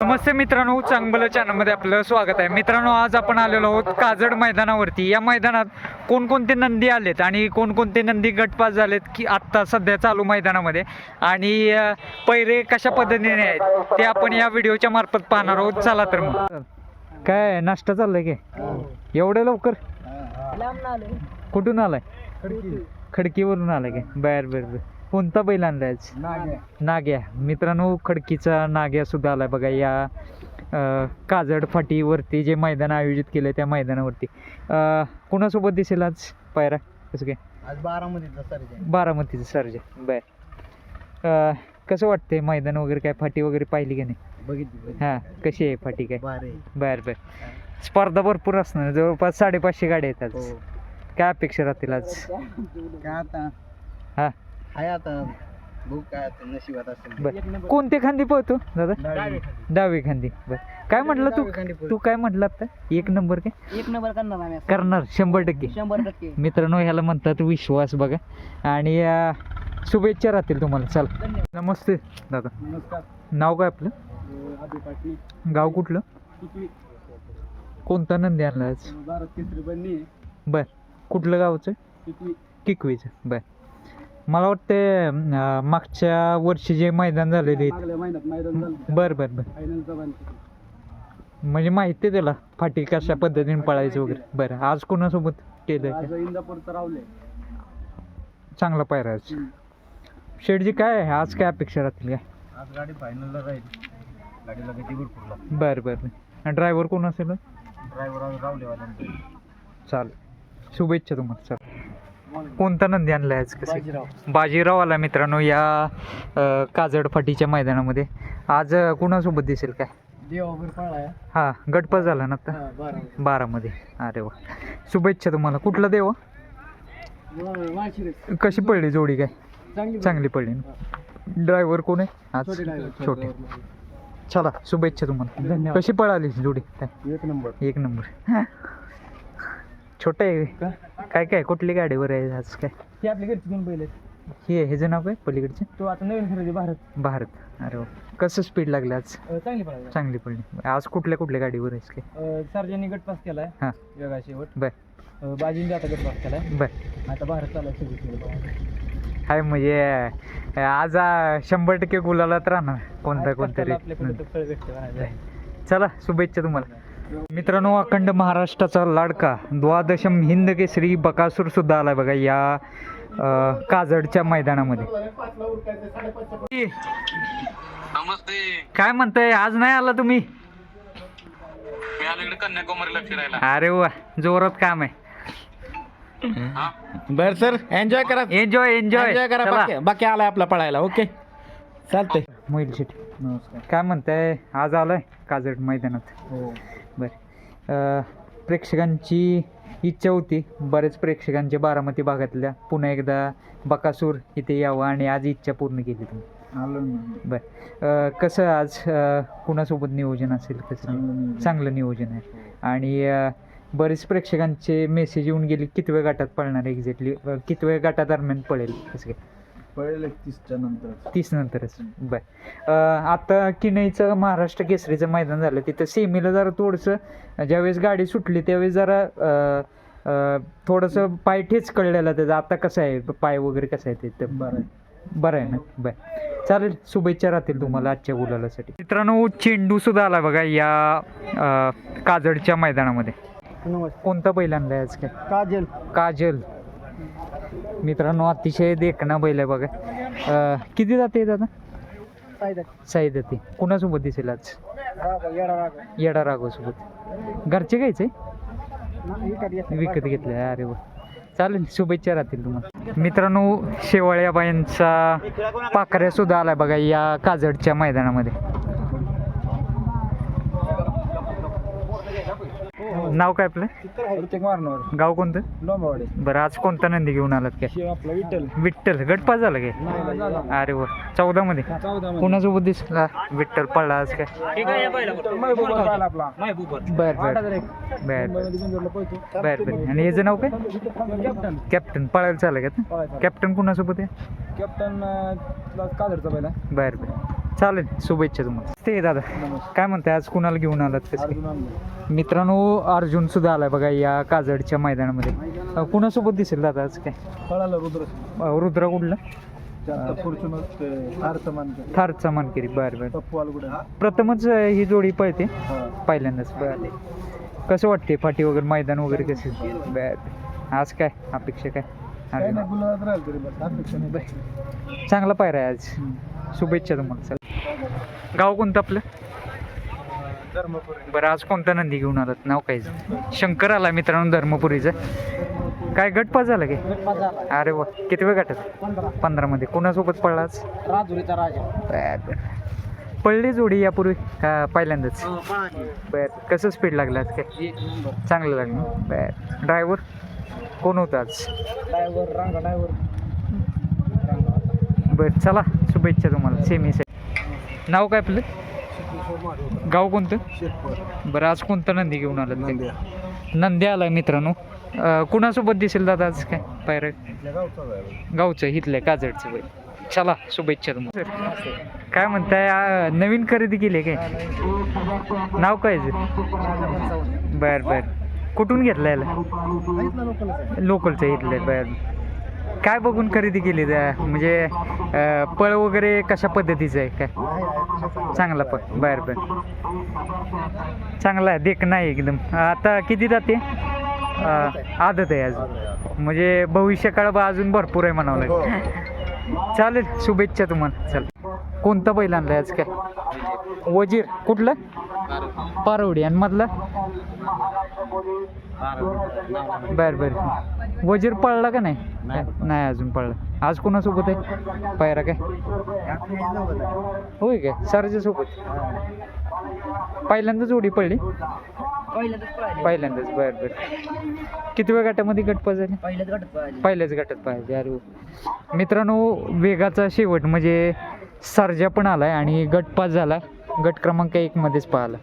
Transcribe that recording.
नमस्ते मित्रांनो चांगलं चॅनलमध्ये आपलं स्वागत आहे. मित्रांनो आज आपण आलेलो आहोत काजड मैदानावरती. या मैदानात कोणकोणते नंदी आलेत आणि कोणकोणते नंदी गटपास झालेत की आत्ता सध्या चालू मैदानामध्ये? आणि पैरे कशा पद्धतीने आहेत ते आपण या व्हिडिओच्या मार्फत पाहणार आहोत. चला तर मग. काय नाश्ता चाललाय काय एवढं लवकर? कुठून आलाय? खडकीवरून आलाय काय बर बर बर. कोणता बैल आणलाय नाग्या. मित्रांनो खडकीचा नाग्या सुद्धा आलाय बघा या काजड फाटीवरती जे मैदान आयोजित केलं त्या मैदानावरती. अ, कोणासोबत दिसेल आज पायरा? कसं काय? आज बारामतीचा सर्जे बर. कसं वाटतंय मैदान वगैरे काय? फाटी वगैरे पाहिली की नाही? बघितली हां कशी आहे फाटी काय? बारे बर. स्पर्धा भरपूर असणार. जवळपास साडेपाचशे गाड्या आहेत आज. हो. काय अपेक्षा राहतील आज? काय आता? हां. आता. बघ काय आता नशिबात असेल बर. कोणते खांदी पळतो दादा? डावी खांदी. बर. काय म्हटलं तू? तू काय म्हटलं आता? एक नंबर काय? एक नंबर करणार आम्ही करणार शंभर टक्के. शंभर टक्के. मित्रांनो ह्याला म्हणतात विश्वास बघा. आणि अं, शुभेच्छा राहतील तुम्हाला. चला. नमस्ते दादा. नमस्कार. नाव काय आपलं? अभि पाटणी. गाव कुठलं? किती कोणता नंदी आणला आज? भारत केसरी बन्नी बर. कुठलं गावचं? किती किकवीचं. बर. मला वाटतं मागच्या वर्षी जे मैदान झालेले मागल्या महिन्यात मैदान झालं बर बर बर. फायनलचा म्हणजे माहिती आहे त्याला फाटी कशा पद्धतीने पळायचं वगैरे. बरं आज कोणासोबत केलं आज इंदापूरचं रावले चांगला पायरा आज. शेडजी काय आहे? आज काय अपेक्षा राहतील काय? आज गाडी फायनलला राहील. गाडीला गती भरपूर लागते बरं बरं बरं. ड्रायव्हर कोण असेल? ड्रायव्हर आज रावलेवाल्यांचा चालेल. शुभेच्छा तुम्हाला चल कोणता नंदी आणलाय आज कसं? बाजीराव. आला मित्रांनो या अं, काजड फाटीच्या मैदानामध्ये. आज कुणासोबत दिसेल काय? हा गटपास झाला ना आता? बारा बारामध्ये अरे वा. शुभेच्छा तुम्हाला. कुठला देव? कशी पडली जोडी काय? चांगली पडली. ना? ड्रायव्हर कोण आहे? आज छोटे चला शुभेच्छा तुम्हाला. कशी पळाली जोडी? काय एक नंबर. एक नंबर. छोट आहे. काय काय कुठली गाडीवर आहे आज काय? हे आपल्या घरची दोन बैल आहेत. हे ह्याचं नाव काय? पलीकडचे? तो आता नवीन खरेदी भारत. भारत. अरे वा. कसं स्पीड लागलं आज? अं, चांगली पळाली. चांगली पडली आज कुठल्या कुठल्या गाडीवर आहेस काय? सर्जांनी गट पास केलाय. हां. वेगळा शेवट. बर. अं, बाजींनी आता गट पास केलाय. बर. आता भारत चालू सगळी हाय म्हणजे अं, आज अं, शंभर टक्के गुलालात राहणार कोणता कोणतरी. फळ भेटते म्हणायचं. चला शुभेच्छा तुम्हाला. मित्रांनो अखंड महाराष्ट्राचा लाडका द्वादशम हिंद केसरी बकासूर सुद्धा आलाय बघा या काजडच्या मैदानामध्ये. नमस्ते. काय म्हणताय? आज नाही आला तुम्ही? कन्याकुमारीला फिरायला. अरे वा जोरात काम आहे. बर सर एन्जॉय करा. एन्जॉय एन्जॉय करा बाकी बाकी आलाय आपला पळायला ओके चालतंय. मोहिल शेट्टी नमस्कार. काय म्हणताय? आज आलाय काजड मैदानात. हो. बर. अं, प्रेक्षकांची इच्छा होती. बरेच प्रेक्षकांच्या बारामती भागातल्या पुन्हा एकदा बकासूर इथे यावं आणि आज इच्छा पूर्ण केली तुम्ही. आलो ना बर. अं, कसं आज अं, कुणासोबत नियोजन असेल कसं चांगलं नियोजन. आहे. आणि अं, बरेच प्रेक्षकांचे मेसेज येऊन गेले कितव्या गटात पळणार एक्झॅक्टली कितव्या गटादरम्यान पळेल? कसं काय? पळेल एकतीसच्या नंतर तीस नंतरच. बर. अं, आता किनईचं महाराष्ट्र केसरीचं मैदान झालं. तिथं सेमीला जरा थोडंसं ज्यावेळेस गाडी सुटली त्यावेळेस जरा अं, अं, थोडंसं पाय ठेच कळलेला त्याचा. आता कसं आहे? पाय वगैरे कसं आहे ते बरं आहे. बरं आहे ना? बर. चालेल शुभेच्छा राहतील तुम्हाला आजच्या गुलालासाठी. मित्रांनो चेंडू सुद्धा आला बघा या अं, काजडच्या मैदानामध्ये. नमस्कार. कोणता बैल आणलाय आज काय? काजल. काजल. मित्रांनो अतिशय देखणा बैल आहे बघा. किती जाते दादा साई जाते. कुणासोबत दिसेल आज? येडा राघवसोबत. घरचे घ्यायचे? विकत घेतले. अरे वा. चालेल शुभेच्छा राहतील तुम्हाला. मित्रांनो शेवाळ्याबाईंचा पाखऱ्या सुद्धा आलाय बघा या काजडच्या मैदानामध्ये. नाव काय आपलं? प्रत्येक मारणार गाव कोणतं? लोंबावाडे. बरं आज कोणता नंदी घेऊन आलात काय? हे आपला विठ्ठल. विठ्ठल. गटपास झाला काय? अरे वा. चौदा मध्ये चौदा कोणासोबत दिसला? विठ्ठल पडला आज काय? आपला. बर बर. बर बर. बर आणि याचं नाव काय? कॅप्टन. कॅप्टन. पळायला चाललं का. कॅप्टन कुणासोबत आहे? कॅप्टन पहिला बर बर. चालेल शुभेच्छा तुम्हाला. ते दादा. काय म्हणताय आज कुणाला घेऊन आलात कसं मित्रांनो अर्जुन सुद्धा आलाय बघा या काजडच्या मैदानामध्ये. कुणासोबत दिसेल दादा आज काय? रुद्र रुद्र कुठला? थारचा मानकरी बरं बरं. प्रथमच ही जोडी पळते? पहिल्यांदाच बरं कसं वाटते फाटी वगैरे मैदान वगैरे कसं? बरं. आज काय अपेक्षा काय? चांगला पायरा आहे आज. शुभेच्छा तुम्हाला गाव कोणतं आपलं? धर्मपुरी. बरं आज कोणता नंदी घेऊन आलात? नाव काय शंकर आला मित्रांनो धर्मपुरीचा. काय गटपास झाला काय? अरे वा किती वेळ गटात? पंधरामध्ये. कोणासोबत आज? राजुरीचा राजा. बरं, बरं. पडली जोडी यापूर्वी? का पहिल्यांदाच? बर कसं स्पीड लागलं आज काय? एक नंबर. चांगलं लागलं. बर. ड्रायव्हर कोण होतं आज? ड्रायव्हर रांगा ड्रायव्हर बरं चला. शुभेच्छा तुम्हाला. सेमी नाव काय आपलं? गाव कोणतं? बरं आज कोणतं नंदी घेऊन आलं नंदी आलाय मित्रांनो. कुणासोबत दिसेल दादा आज काय? पायरं गावचं इथलं काजडचं बाई चला शुभेच्छा तुम्हाला. काय म्हणताय नवीन खरेदी केली आहे काय? नाव काय? बर बर. कुठून घेतलं याला? लोकलचं इथलं बर. काय बघून खरेदी केली त्या- म्हणजे अं, पळ वगैरे कशा पद्धतीचं आहे? काय? चांगला पण बर बर. चांगला आहे. देख नाही एकदम. आता किती जाते? आदत आहे अजून. म्हणजे भविष्य काळ बा अजून भरपूर आहे म्हणावं लागेल. चालेल शुभेच्छा तुम्हाला. चल. कोणता बैल आणलाय आज काय? वजीर. कुठलं? पारवडी. आणि मधला? बर बर. वजीर पळला का नाही? नाही. अजून पळला. आज कोणासोबत आहे? पायरा काय? होय काय? सरच्या सोबत पहिल्यांदा जोडी पडली? पहिल्यांदाच. बर बर. किती वेळ गटामध्ये गटपा झाले पहिल्याच गटात पाहिजे अरे. मित्रांनो वेगाचा शेवट म्हणजे सर्जा पण आलाय आणि गट पास झाला. गट क्रमांक एक मध्येच पाहिला